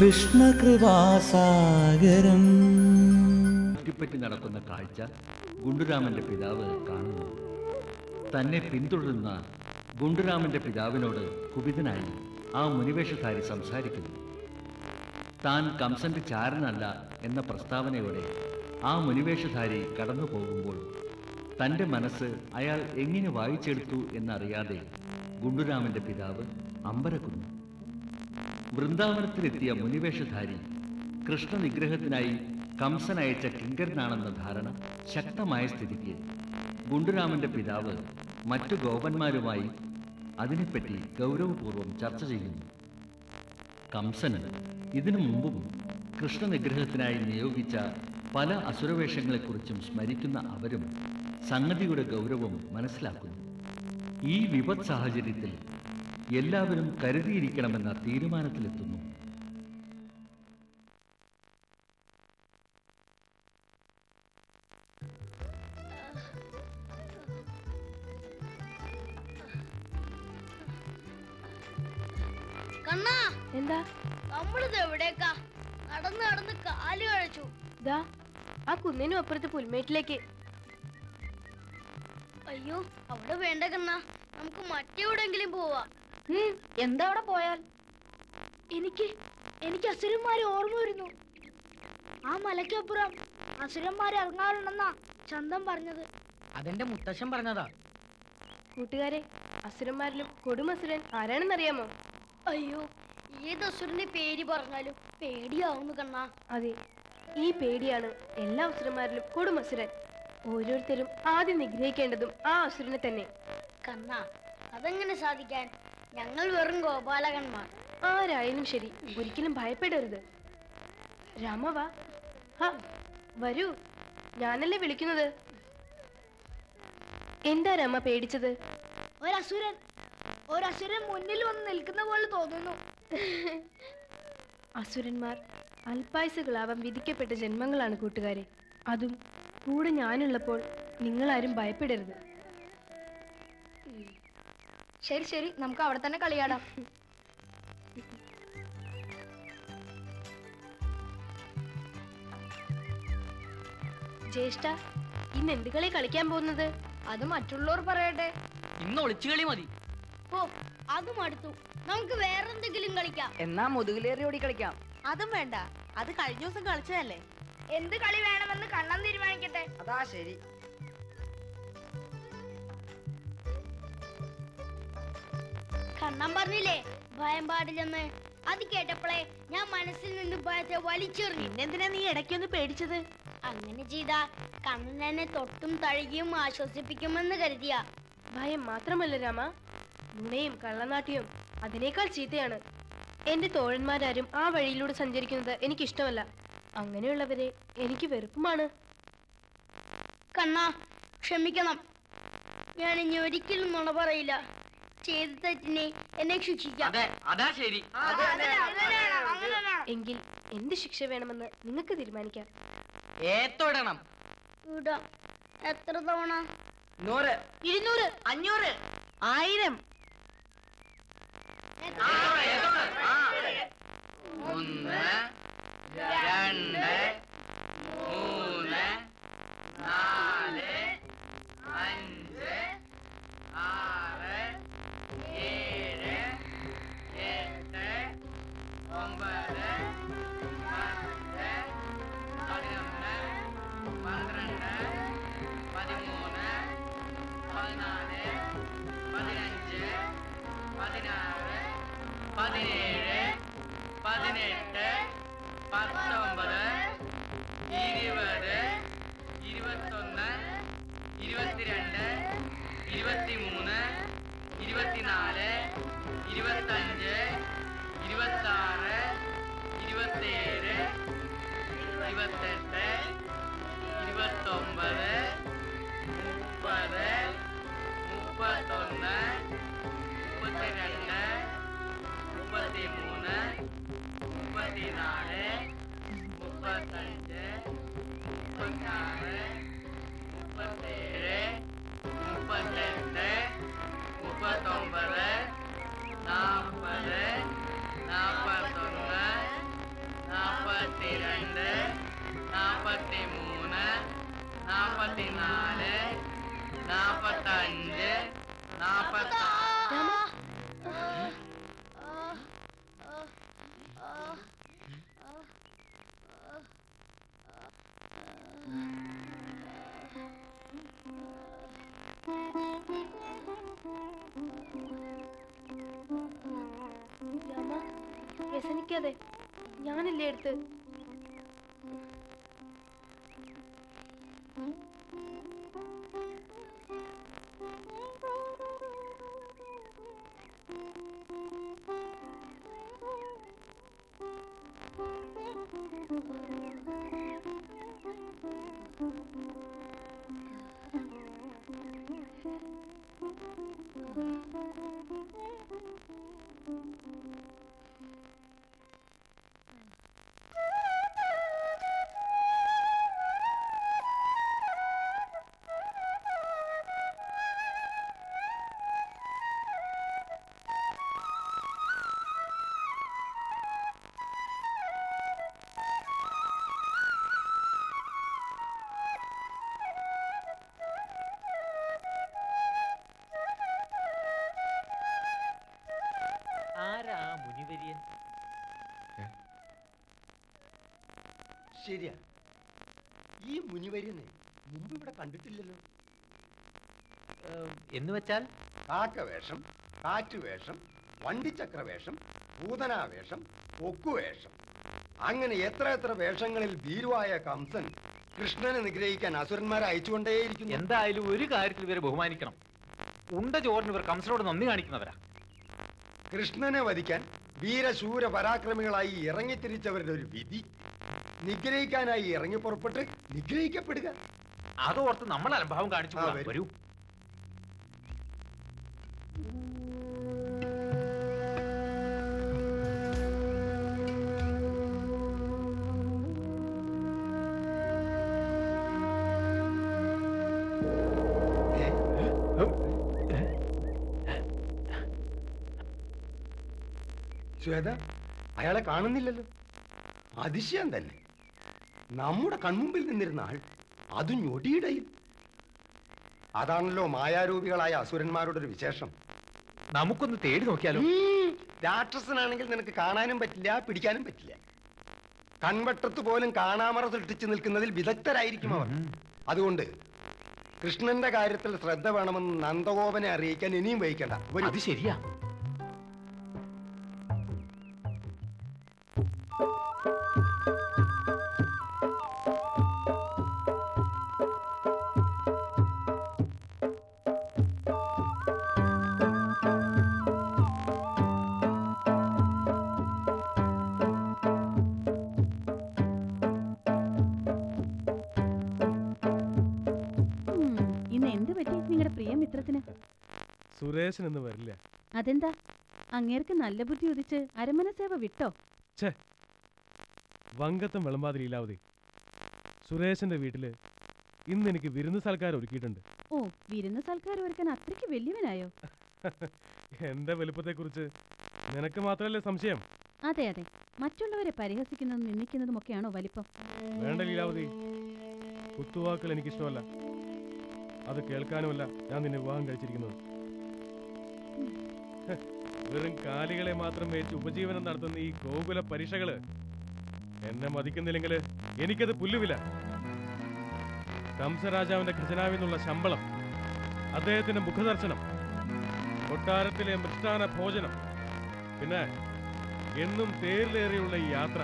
കൃഷ്ണകൃപാസാഗരം ചുറ്റിപ്പറ്റി നടക്കുന്ന കാഴ്ച ഗുണ്ടുരാമന്റെ പിതാവ് കാണുന്നു. തന്നെ പിന്തുടരുന്ന ഗുണ്ടുരാമന്റെ പിതാവിനോട് കുപിതനായി ആ മുനിവേഷധാരി സംസാരിക്കുന്നു. താൻ കംസന്റെ ചാരനല്ല എന്ന പ്രസ്താവനയോടെ ആ മുനിവേഷധാരി കടന്നു പോകുമ്പോൾ തന്റെ മനസ്സ് അയാൾ എങ്ങനെ വായിച്ചെടുത്തു എന്നറിയാതെ ഗുണ്ടുരാമന്റെ പിതാവ് അമ്പരക്കുന്നു. വൃന്ദാവനത്തിലെത്തിയ മുനിവേഷധാരി കൃഷ്ണനിഗ്രഹത്തിനായി കംസൻ അയച്ച കിങ്കരനാണെന്ന ധാരണ ശക്തമായ സ്ഥിതിക്ക്. ഗുണ്ടുരാമന്റെ പിതാവ് മറ്റു ഗോപന്മാരുമായി അതിനെപ്പറ്റി ഗൗരവപൂർവം ചർച്ച ചെയ്യുന്നു. കംസന് ഇതിനു മുമ്പും കൃഷ്ണനിഗ്രഹത്തിനായി നിയോഗിച്ച പല അസുരവേഷങ്ങളെക്കുറിച്ചും സ്മരിക്കുന്ന അവരും സംഗതിയുടെ ഗൗരവം മനസ്സിലാക്കുന്നു. ഈ വിപത് സാഹചര്യത്തിൽ എല്ലാവരും കരുതിയിരിക്കണമെന്ന തീരുമാനത്തിലെത്തുന്നു. കണ്ണാ എന്താ? നമ്മളിത് എവിടേക്കാ? നടന്ന് നടന്ന് കാൽ കഴിച്ചു. ദാ ആ കുന്നിനും അപ്പുറത്ത് പുൽമേട്ടിലേക്ക്. അയ്യോ അവിടെ വേണ്ട കണ്ണാ. നമുക്ക് മറ്റെവിടെങ്കിലും പോവാ. എന്താ അവിടെ പോയാൽ? എനിക്ക് എനിക്ക് അസുരന്മാരെ ഓർമ്മ വരുന്നു. ആ മലക്കപ്പുറം അസുരന്മാരെ ഇറങ്ങാറുണ്ടെന്നാ ചന്തം പറഞ്ഞത്. അതെന്റെ മുത്തശ്ശൻ പറഞ്ഞതാ. കൂട്ടുകാരെ അസുരന്മാരിലും കൊടുമസുരൻ ആരാണെന്നറിയാമോ? അയ്യോ ഏത് അസുരന്റെ പേര് പറഞ്ഞാലും പേടിയാവുന്നു കണ്ണാ. അതെ ഈ പേടിയാണ് എല്ലാ അസുരന്മാരിലും കൊടുമസുരൻ. ഓരോരുത്തരും ആദ്യം നിഗ്രഹിക്കേണ്ടതും ആ അസുരനെ തന്നെ. കണ്ണാ അതെങ്ങനെ സാധിക്കാൻ? ഞങ്ങൾ വെറും ഗോപാലകന്മാർ. ആരായാലും ശരി ഒരിക്കലും ഭയപ്പെടരുത്. രാമവാ ഹാ വരൂ. ഞാനല്ലേ വിളിക്കുന്നത്? എന്താ രാമ പേടിച്ചത്? ഒരസുരൻ ഒരസുരൻ മുന്നിൽ വന്ന് നിൽക്കുന്ന പോലെ തോന്നുന്നു. അസുരന്മാർ അൽപായസുകളാവാൻ വിധിക്കപ്പെട്ട ജന്മങ്ങളാണ് കൂട്ടുകാരെ. അതും കൂടെ ഞാനുള്ളപ്പോൾ നിങ്ങളാരും ഭയപ്പെടരുത്. ശരി ശരി. നമുക്ക് അവിടെ തന്നെ കളിയാടാം. ജ്യേഷ്ഠ ഇന്ന് എന്ത് കളി കളിക്കാൻ പോകുന്നത്? അത് മറ്റുള്ളവർ പറയട്ടെ. ഇന്ന് ഒളിച്ചുകളി മതി. ഓ അതും അടുത്തു നമുക്ക് വേറെന്തെങ്കിലും കളിക്കാം. എന്നാ മുതുകിലേറി ഓടി കളിക്കാം. അതും വേണ്ട. അത് കഴിഞ്ഞ ദിവസം കളിച്ചതല്ലേ? എന്ത് കളി വേണമെന്ന് കണ്ണം തീരുമാനിക്കട്ടെ. അതാ ശരി. കണ്ണൻ പറഞ്ഞില്ലേ? ഭയം പാടില്ലെന്ന്. അത് കേട്ടപ്പോഴേ ഞാൻ മനസ്സിൽ നിന്ന് ഭയത്തെ വലിച്ചെറിഞ്ഞു. എന്തിനാ നീ ഇടയ്ക്കൊന്ന് പേടിച്ചത്? അങ്ങനെ ചെയ്ത കണ്ണൻ എന്നെ തൊട്ടും തഴുകിയും ആശ്വസിപ്പിക്കുമെന്ന് കരുതിയ. ഭയം മാത്രമല്ല രാമ. നുണയും കള്ളനാട്ടിയും അതിനേക്കാൾ ചീത്തയാണ്. എന്റെ തോഴന്മാരാരും ആ വഴിയിലൂടെ സഞ്ചരിക്കുന്നത് എനിക്കിഷ്ടമല്ല. അങ്ങനെയുള്ളവരെ എനിക്ക് വെറുപ്പുമാണ്. കണ്ണ ക്ഷമിക്കണം. ഞാൻ ഇനി ഒരിക്കലും നുണ പറയില്ല. ചെയ്ത തെറ്റിനെ എന്നെ ശിക്ഷിക്കാം. അതെ അതാ ശരി. എങ്കിൽ എന്ത് ശിക്ഷ വേണമെന്ന് നിങ്ങൾക്ക് തീരുമാനിക്കാം. ഏത്തോടണം? ഇടാം. എത്ര തവണ? നൂറ് ഇരുന്നൂറ്. അഞ്ഞൂറ്. ആയിരം. ഒന്ന് രണ്ട് இருபத்தினாலு இருபத்தஞ்சு இருபத்தாறு இருபத்தேழு இருபத்தெட்டு இருபத்தொன்பது முப்பது முப்பத்தொன்று முப்பத்தி ரெண்டு முப்பத்தி மூணு முப்பத்தி நாலு முப்பத்தஞ்சு முப்பத்தாறு முப்பத்தேழு നാപ്പത്തിനാല് നാപ്പത്തഞ്ച് രാമ വ്യസനിക്കാതെ. ഞാനല്ലേ എടുത്ത്? ശരിയാ. ഈ മുനിവര്യനെ മുമ്പ് ഇവിടെ കണ്ടിട്ടില്ലല്ലോ. എന്ന് വെച്ചാൽ? കാക്കവേഷം കാറ്റുവേഷം വണ്ടിച്ചക്രവേഷം പൂതനാവേഷം ഒക്കുവേഷം അങ്ങനെ എത്ര എത്ര വേഷങ്ങളിൽ ഭീരുവായ കംസൻ കൃഷ്ണനെ നിഗ്രഹിക്കാൻ അസുരന്മാരെ അയച്ചുകൊണ്ടേയിരിക്കുന്നു. എന്തായാലും ഒരു കാര്യത്തിൽ ഇവരെ ബഹുമാനിക്കണം. ഉണ്ട ചോറിന് ഇവർ കംസനോട് നന്ദി കാണിക്കുന്നവരാ. കൃഷ്ണനെ വധിക്കാൻ വീരശൂര പരാക്രമികളായി ഇറങ്ങിത്തിരിച്ചവരുടെ ഒരു വിധി. നിഗ്രഹിക്കാനായി ഇറങ്ങി പുറപ്പെട്ട് നിഗ്രഹിക്കപ്പെടുക അതോർത്ത് നമ്മൾ അനുഭവം കാണിച്ചു ആ. വരൂ. വരൂ ശ്വേത അയാളെ കാണുന്നില്ലല്ലോ അതിശയം തന്നെ നമ്മുടെ കൺമുമ്പിൽ നിന്നിരുന്ന ആൾ അത് ഞൊടിയിടയിൽ. അതാണല്ലോ മായാരൂപികളായ അസുരന്മാരുടെ ഒരു വിശേഷം. നമുക്കൊന്ന് തേടി നോക്കിയാലോ? രാക്ഷസനാണെങ്കിൽ നിനക്ക് കാണാനും പറ്റില്ല പിടിക്കാനും പറ്റില്ല. കൺവട്ടത്ത് പോലും കാണാമറ സൃഷ്ടിച്ചു നിൽക്കുന്നതിൽ വിദഗ്ധരായിരിക്കും അവർ. അതുകൊണ്ട് കൃഷ്ണന്റെ കാര്യത്തിൽ ശ്രദ്ധ വേണമെന്ന് നന്ദഗോപനെ അറിയിക്കാൻ ഇനിയും വഹിക്കണ്ട. അത് ശരിയാ. എന്ന് വരില്ല. അതെന്താ? അങ്ങേർക്ക് നല്ല ബുദ്ധി ഉദിച്ച് അരമന സേവ വിട്ടോ വങ്കത്തം വിളമ്പാതിരി ലീലാവതി സുരേഷന്റെ വീട്ടിൽ ഇന്ന് എനിക്ക് വിരുന്ന് സൽക്കാരം ഒരുക്കിയിട്ടുണ്ട്. ഓ വിരുന്ന് സൽക്കാരം ഒരുക്കാൻ അത്രയ്ക്ക് വലിയവനായോ? എന്റെ വലുപ്പത്തെക്കുറിച്ച് നിനക്ക് മാത്രമല്ലേ സംശയം? അതെ അതെ. മറ്റുള്ളവരെ പരിഹസിക്കുന്നതും നിന്ദിക്കുന്നതും ഒക്കെയാണോ വലിപ്പം? വേണ്ട ലീലാവതി. കുത്തുവാക്കുകൾ എനിക്കിഷ്ടമല്ല. അത് കേൾക്കാനുമല്ല ഞാൻ നിന്നെ വിവാഹം കഴിച്ചിരിക്കുന്നത്. വെറും കാലികളെ മാത്രം വെച്ച് ഉപജീവനം നടത്തുന്ന ഈ ഗോകുല പരീക്ഷകൾ എന്നെ മതിക്കുന്നില്ലെങ്കിൽ എനിക്കത് പുല്ലുവില. കംസരാജാവിന്റെ നിന്നുള്ള ശമ്പളം അദ്ദേഹത്തിന്റെ മുഖദർശനം കൊട്ടാരത്തിലെ മൃഷ്ടാന ഭോജനം പിന്നെ എന്നും തേരിലേറിയുള്ള ഈ യാത്ര.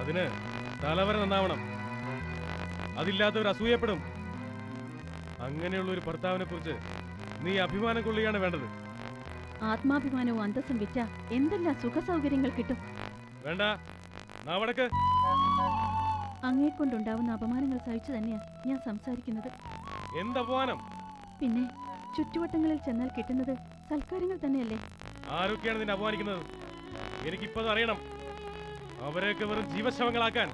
അതിന് തലവര നന്നാവണം. അതില്ലാത്തവർ അസൂയപ്പെടും. അങ്ങനെയുള്ള ഒരു ഭർത്താവിനെ കുറിച്ച് നീ അഭിമാനം കൊള്ളുകയാണ് വേണ്ടത്. ആത്മാഭിമാനവും അന്തസ്സും വിറ്റ എന്തെല്ലാം സുഖ സൗകര്യങ്ങൾ കിട്ടും? വേണ്ട. അങ്ങേ കൊണ്ടുണ്ടാവുന്ന അപമാനങ്ങൾ സഹിച്ചു തന്നെയാ ഞാൻ സംസാരിക്കുന്നത്. എന്തപമാനം പിന്നെ ചുറ്റുവട്ടങ്ങളിൽ ചെന്നാൽ കിട്ടുന്നത് സൽക്കാരങ്ങൾ തന്നെയല്ലേ? ആരൊക്കെയാണ് നിന്നെ അപമാനിക്കുന്നത്? എനിക്കിപ്പോ അത് അറിയണം. അവരെയൊക്കെ വെറും ജീവശവങ്ങളാക്കാൻ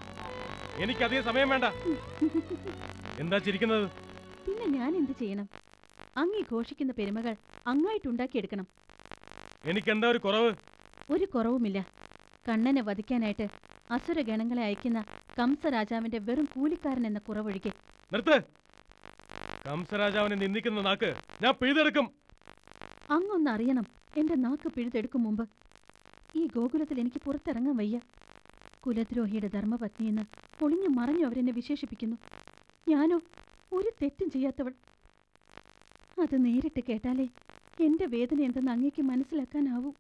എനിക്ക് അധികം സമയം വേണ്ട. എന്താ ചിരിക്കുന്നത്? പിന്നെ ഞാൻ എന്ത് ചെയ്യണം? അങ്ങി ഘോഷിക്കുന്ന പെരുമകൾ അങ്ങായിട്ടുണ്ടാക്കിയെടുക്കണം എനിക്ക് എന്താ ഒരു കുറവ്? ഒരു കുറവുമില്ല. കണ്ണനെ വധിക്കാനായിട്ട് അസുരഗണങ്ങളെ അയക്കുന്ന കംസരാജാവിന്റെ വെറും കൂലിക്കാരൻ എന്ന കുറവൊഴികെ. നിർത്ത്. കംസരാജാവിനെ നിന്ദിക്കുന്ന നാക്ക് ഞാൻ പിഴുതെടുക്കും. അങ്ങൊന്ന് അറിയണം എന്റെ നാക്ക് പിഴുതെടുക്കും മുമ്പ്. ഈ ഗോകുലത്തിൽ എനിക്ക് പുറത്തിറങ്ങാൻ വയ്യ. കുലദ്രോഹിയുടെ ധർമ്മപത്നിയെന്ന് ഒളിഞ്ഞു മറഞ്ഞു അവരെന്നെ വിശേഷിപ്പിക്കുന്നു. ഞാനോ ഒരു തെറ്റും ചെയ്യാത്തവൾ. അത് നേരിട്ട് കേട്ടാലേ എന്റെ വേദന എന്തെന്ന് അങ്ങേക്ക് മനസ്സിലാക്കാനാവൂ?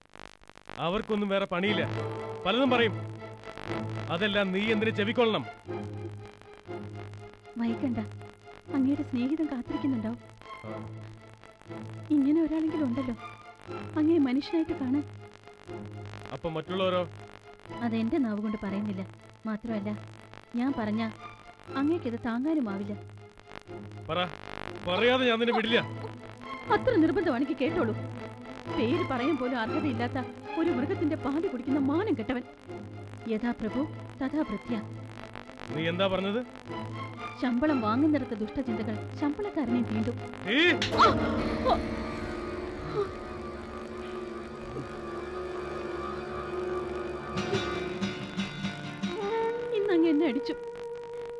അവർക്കൊന്നും വേറെ പണിയില്ല. പലതും പറയും. അതെല്ലാം നീ എന്തിനു ചെവിക്കൊള്ളണം? വൈകണ്ട. അങ്ങയുടെ സ്നേഹിതം കാത്തിരിക്കുന്നുണ്ടാവും. ഇങ്ങനെ ഒരാളെങ്കിലും ഉണ്ടല്ലോ. അങ്ങേ മനുഷ്യനായിട്ട് കാണാൻ. അപ്പൊ മറ്റുള്ളവരോ? അതെന്റെ നാവ് കൊണ്ട് പറയുന്നില്ല. മാത്രമല്ല ഞാൻ പറഞ്ഞ അങ്ങേക്കത് താങ്ങാനുമാവില്ല. പറ. പറയാതെ ഞാൻ നിന്നെ വിടില്ല. അത്ര നിർബന്ധമാണെങ്കിൽ കേട്ടോളൂ. പേര് പറയാൻ പോലും അർഹതയില്ലാത്ത ഒരു മൃഗത്തിന്റെ പാതി കുടിക്കുന്ന മാനം കെട്ടവൻ. യഥാ പ്രഭു തഥാ പ്രത്യ. നീ എന്താ പറഞ്ഞത്? ശമ്പളം വാങ്ങുന്നിടത്ത് ദുഷ്ടചിന്തകൾ ശമ്പളക്കാരനെ വീണ്ടും. ഇന്നങ്ങ് ഇന്ന് അങ്ങ് എന്നെ അടിച്ചു.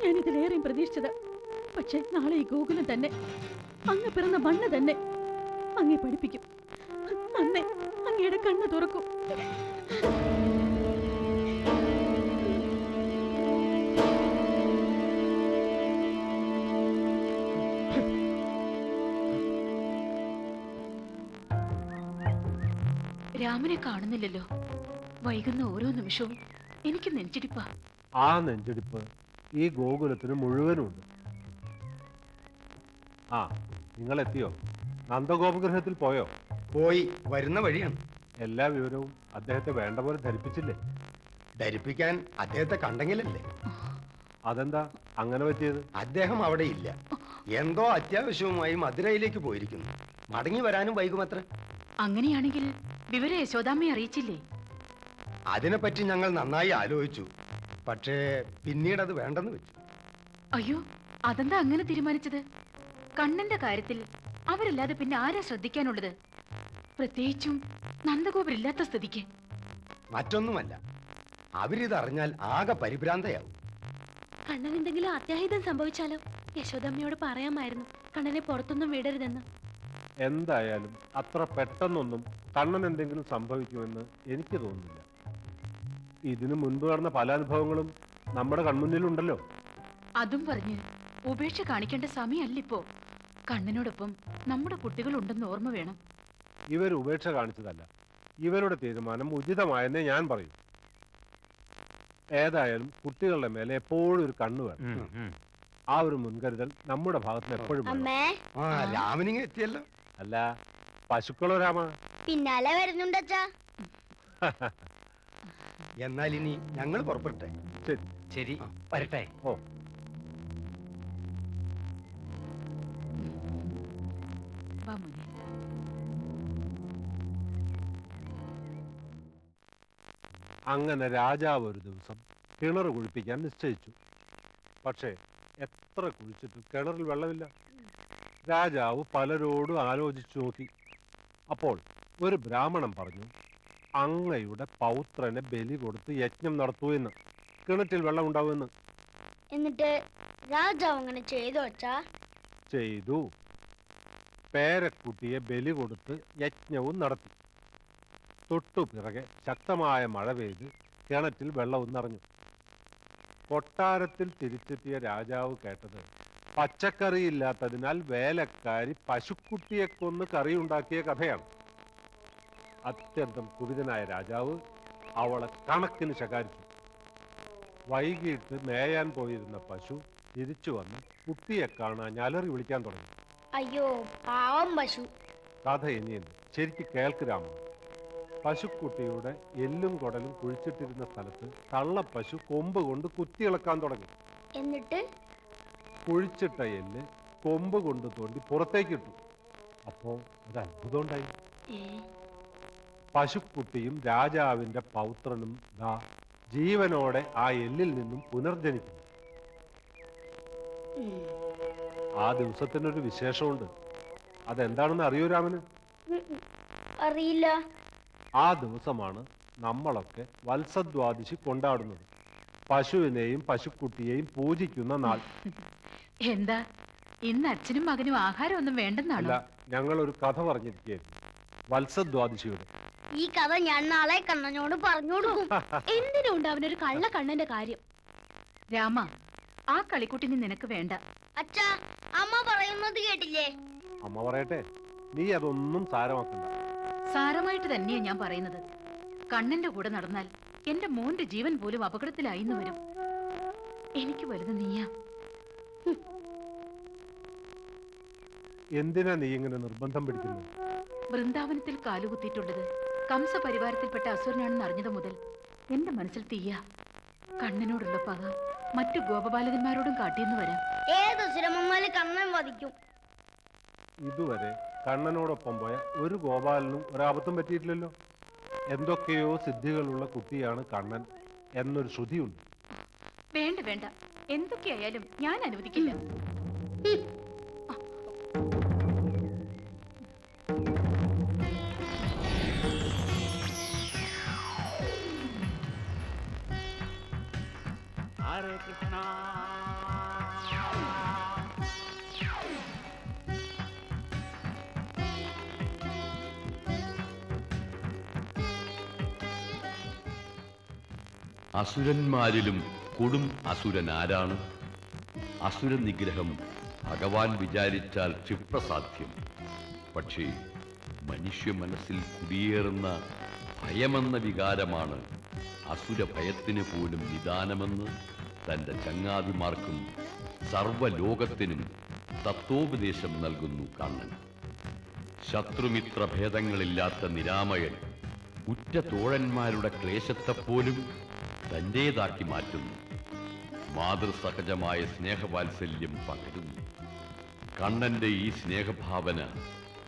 ഞാൻ ഇതിലേറെയും പ്രതീക്ഷിച്ചത്. പക്ഷെ നാളെ ഈ ഗോകുലം തന്നെ അങ്ങ് പിറന്ന മണ്ണ് തന്നെ. അങ്ങേ പഠിപ്പിക്കും. അന്നേ അങ്ങയുടെ കണ്ണ് തുറക്കും. രാമനെ കാണുന്നില്ലല്ലോ. വൈകുന്ന ഓരോ നിമിഷവും എനിക്ക് നെഞ്ചിടിപ്പാ. ആ നെഞ്ചിടിപ്പ് ഈ ഗോകുലത്തിന് മുഴുവനുണ്ട്. ആ നിങ്ങൾ എത്തിയോ നന്ദഗോപഗ്രഹത്തിൽ പോയോ? പോയി. വരുന്ന വഴിയാണ്. എല്ലാ വിവരവും അദ്ദേഹത്തെ വേണ്ട പോലെ ധരിപ്പിച്ചില്ലേ? ധരിപ്പിക്കാൻ അദ്ദേഹത്തെ കണ്ടെങ്കിലല്ലേ? അതെന്താ? അങ്ങനെ പറ്റിയത്? അദ്ദേഹം അവിടെ ഇല്ല. എന്തോ അത്യാവശ്യവുമായി മധുരയിലേക്ക് പോയിരിക്കുന്നു. മടങ്ങി വരാനും വൈകുമത്ര. അങ്ങനെയാണെങ്കിൽ വിവരം യശോദാമ്മയെ അറിയിച്ചില്ലേ? അതിനെപ്പറ്റി ഞങ്ങൾ നന്നായി ആലോചിച്ചു. പക്ഷേ പിന്നീട് അത് വേണ്ടെന്ന് വെച്ചു. അയ്യോ അതെന്താ അങ്ങനെ തീരുമാനിച്ചത്? കണ്ണന്റെ കാര്യത്തിൽ അവരല്ലാതെ പിന്നെ ആരാ ശ്രദ്ധിക്കാനുള്ളത്? പ്രത്യേകിച്ചും നന്ദഗോപരില്ലാത്ത സ്ഥിതിക്ക്. മറ്റൊന്നുമല്ല. അവരിതറിഞ്ഞാൽ ആകെ പരിഭ്രാന്തയാവും. കണ്ണൻ എന്തെങ്കിലും അത്യാഹിതം സംഭവിച്ചാലോ? യശോദമ്മയോട് പറയാമായിരുന്നു കണ്ണനെ പുറത്തൊന്നും വിടരുതെന്ന്. എന്തായാലും അത്ര പെട്ടെന്നൊന്നും കണ്ണൻ എന്തെങ്കിലും സംഭവിക്കുമെന്ന് എനിക്ക് തോന്നുന്നില്ല. ഇതിനു മുൻപ് നടന്ന പല അനുഭവങ്ങളും നമ്മുടെ കൺമുന്നിലുണ്ടല്ലോ. അതും പറഞ്ഞ് ഉപേക്ഷ കാണിക്കേണ്ട സമയമല്ലിപ്പോ കണ്ണനോടൊപ്പം നമ്മുടെ കുട്ടികൾ ഉണ്ടെന്ന് ഓർമ്മ വേണം. ഇവർ ഉപേക്ഷ കാണിച്ചതല്ല. ഇവരുടെ തീരുമാനം ഉചിതമായെന്നേ ഞാൻ പറയും. ഏതായാലും കുട്ടികളുടെ മേലെ എപ്പോഴും ഒരു കണ്ണു വേണം. ആ ഒരു മുൻകരുതൽ നമ്മുടെ ഭാഗത്ത് എപ്പോഴും വേണം. ആ രാമനിങ് എത്തിയല്ലോ. അല്ല പശുക്കളോ രാമ? പിന്നാലെ വരുന്നുണ്ടച്ചാ എന്നാൽ ഇനി ഞങ്ങൾ പുറപ്പെട്ടെ ശരി. വരട്ടെ. ഓ. അങ്ങനെ രാജാവ് ഒരു ദിവസം കിണർ കുഴിപ്പിക്കാൻ നിശ്ചയിച്ചു. പക്ഷേ എത്ര കുഴിച്ചിട്ടും കിണറിൽ വെള്ളമില്ല. രാജാവ് പലരോടും ആലോചിച്ചു നോക്കി. അപ്പോൾ ഒരു ബ്രാഹ്മണൻ പറഞ്ഞു അങ്ങയുടെ പൗത്രനെ ബലി കൊടുത്ത് യജ്ഞം നടത്തൂ എന്ന്. കിണറ്റിൽ വെള്ളം ഉണ്ടാവുമെന്ന് എന്നിട്ട് രാജാവ് അങ്ങനെ ചെയ്തു വച്ചാ ചെയ്തു. പേരക്കുട്ടിയെ ബലി കൊടുത്ത് യജ്ഞവും നടത്തി. തൊട്ടു പിറകെ ശക്തമായ മഴ പെയ്ത് കിണറ്റിൽ വെള്ളവും നിറഞ്ഞു. കൊട്ടാരത്തിൽ തിരിച്ചെത്തിയ രാജാവ് കേട്ടത് പച്ചക്കറിയില്ലാത്തതിനാൽ വേലക്കാരി പശുക്കുട്ടിയെ കൊന്ന് കറിയുണ്ടാക്കിയ കഥയാണ്. അത്യന്തം കുപിതനായ രാജാവ് അവളെ കണക്കിന് ശകാരിച്ചു. വൈകിട്ട് മേയാൻ പോയിരുന്ന പശു തിരിച്ചു വന്ന് കുട്ടിയെ കാണാൻ അലറി വിളിക്കാൻ തുടങ്ങി. അയ്യോ പാവം പശു. കഥ ഇനിയുണ്ട് ശരിക്ക് കേൾക്ക് രാമ പശുക്കുട്ടിയുടെ എല്ലും കൊടലും കുഴിച്ചിട്ടിരുന്ന സ്ഥലത്ത് തള്ളപ്പശു കൊമ്പ് കൊണ്ട് കുത്തിയിളക്കാൻ തുടങ്ങി. എന്നിട്ട്? കുഴിച്ചിട്ട എല്ല് കൊമ്പ് കൊണ്ട് തോണ്ടി പുറത്തേക്കിട്ടു. അപ്പോ ഒരു അത്ഭുതം ഉണ്ടായി. പശുക്കുട്ടിയും രാജാവിന്റെ പൗത്രനും ദാ ജീവനോടെ ആ എല്ലിൽ നിന്നും പുനർജനിക്കുന്നു. ആ ദിവസത്തിനൊരു വിശേഷമുണ്ട്. അതെന്താണെന്ന് അറിയൂ രാമന്? അറിയില്ല. ആ ദിവസമാണ് നമ്മളൊക്കെ വത്സദ്വാദിശി കൊണ്ടാടുന്നത്. പശുവിനെയും പശുക്കുട്ടിയെയും പൂജിക്കുന്ന നാൾ. എന്താ? ഇന്ന് അച്ഛനും മകനും ആഹാരമൊന്നും അല്ല വേണ്ടെന്നാണ്? ഞങ്ങൾ ഒരു കഥ പറഞ്ഞിരിക്കുകയായിരുന്നു. വത്സദ്വാദിശിയുടെ. ഈ കഥ ഞാൻ നാളെ കണ്ണനോട് പറഞ്ഞു കൊടുക്കും എന്തിനുണ്ട് അവനൊരു കള്ള കണ്ണന്റെ കാര്യം? രാമ ആ കളിക്കുട്ടിനി നിനക്ക് വേണ്ട. അച്ഛാ അമ്മ പറയുന്നത് കേട്ടില്ലേ? അമ്മ പറയട്ടെ നീ അതൊന്നും സാരമാക്കണ്ട. സാരമായിട്ട് തന്നെയാ ഞാൻ പറയുന്നത്. കണ്ണന്റെ കൂടെ നടന്നാൽ എന്റെ മോന്റെ ജീവൻ പോലും അപകടത്തിലായിന്ന് വരും. എനിക്ക് വലുത് നീയാ. എന്തിനാ നീ ഇങ്ങനെ നിർബന്ധം പിടിക്കുന്നു? വൃന്ദാവനത്തിൽ കാലുകുത്തിയിട്ടുള്ളത് കംസ പരിവാരത്തിൽപ്പെട്ട അസുരനാണെന്ന് അറിഞ്ഞത് മുതൽ എന്റെ മനസ്സിൽ തീയ. കണ്ണനോടുള്ള പക മറ്റു ഗോപബാലകന്മാരോടും കാട്ടിയെന്ന് വരാം. ഏത് സുരമന്മാര് കണ്ണൻ വധിക്കും? ഇതുവരെ കണ്ണനോടൊപ്പം പോയ ഒരു ഗോപാലനും ഒരാപത്തും പറ്റിയിട്ടില്ലല്ലോ. എന്തൊക്കെയോ സിദ്ധികളുള്ള കുട്ടിയാണ് കണ്ണൻ എന്നൊരു ശ്രുതിയുണ്ട്. വേണ്ട വേണ്ട. എന്തൊക്കെയായാലും ഞാൻ അനുവദിക്കില്ല. ഹരേ കൃഷ്ണ. അസുരന്മാരിലും കൊടും അസുരൻ ആരാണ് അസുര നിഗ്രഹം ഭഗവാൻ വിചാരിച്ചാൽ ക്ഷിപ്രസാധ്യം. പക്ഷേ മനുഷ്യ മനസ്സിൽ കുടിയേറുന്ന ഭയമെന്ന വികാരമാണ് അസുര ഭയത്തിന് പോലും നിദാനമെന്ന് തന്റെ ചങ്ങാതിമാർക്കും സർവലോകത്തിനും തത്വോപദേശം നൽകുന്നു കണ്ണൻ. ശത്രുമിത്ര ഭേദങ്ങളില്ലാത്ത നിരാമയൻ ഉറ്റ തോഴന്മാരുടെ ക്ലേശത്തെപ്പോലും തന്റേതാക്കി മാറ്റുന്നു. മാതൃസഹജമായ സ്നേഹവാത്സല്യം പകരുന്നു. കണ്ണന്റെ ഈ സ്നേഹഭാവന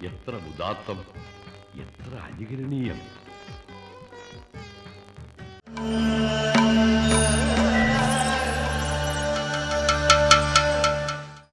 എത്ര ഉദാത്തം എത്ര അനുകരണീയം.